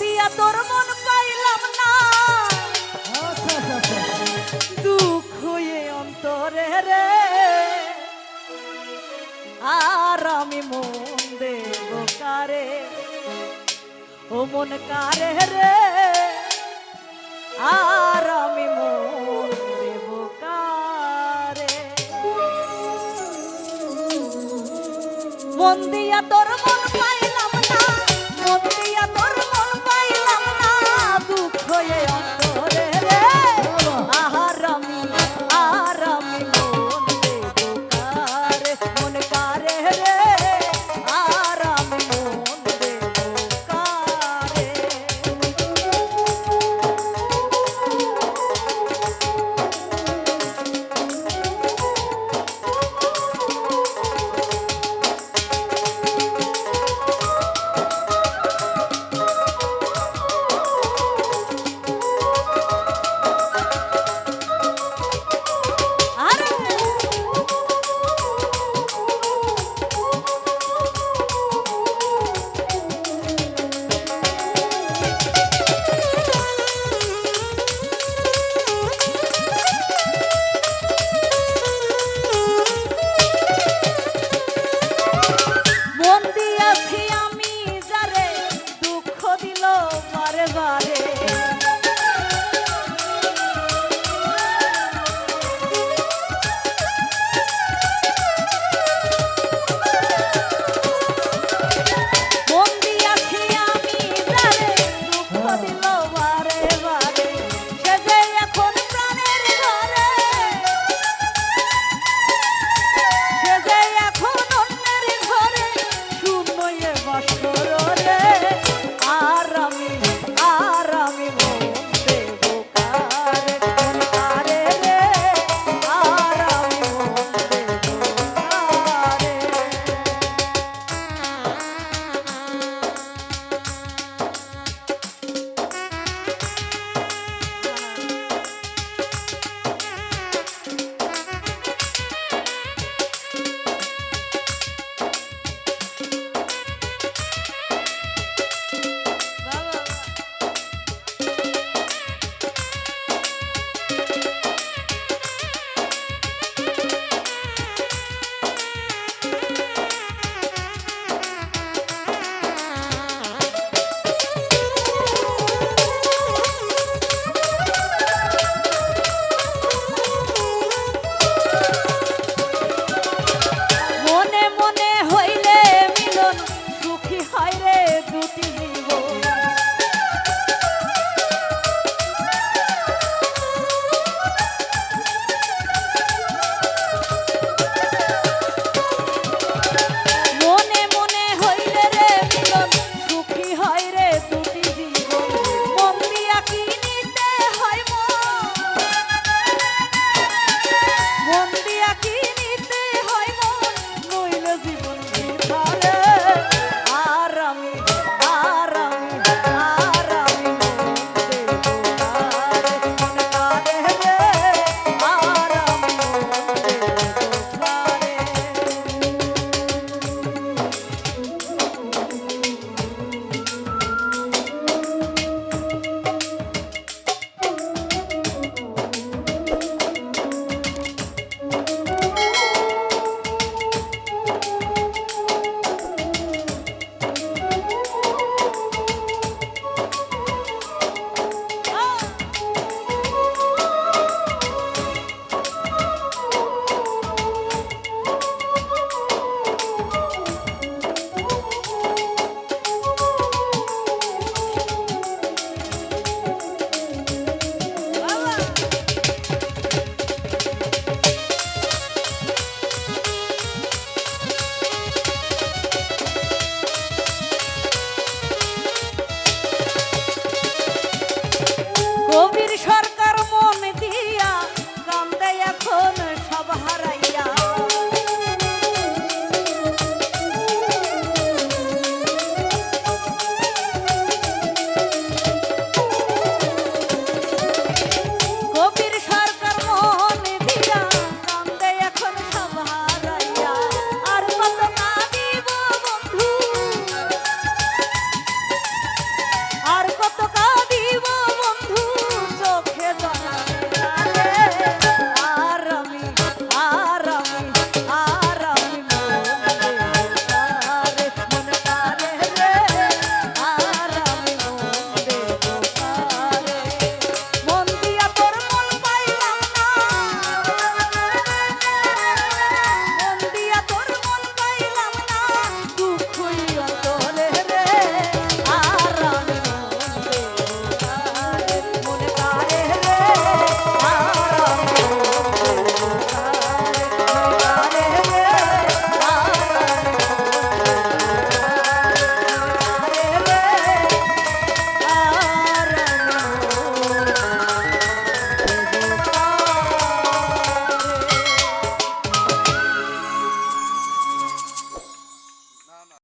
দিয়া তোর মন পাইলাম না। দুঃখ অন্তরে রে। আর আমি মন দেব কারে? ও মন কারে রে? আর আমি মন দেব কারে? মন দিয়া তোর মন পাইলাম everybody. হয় রে দুটি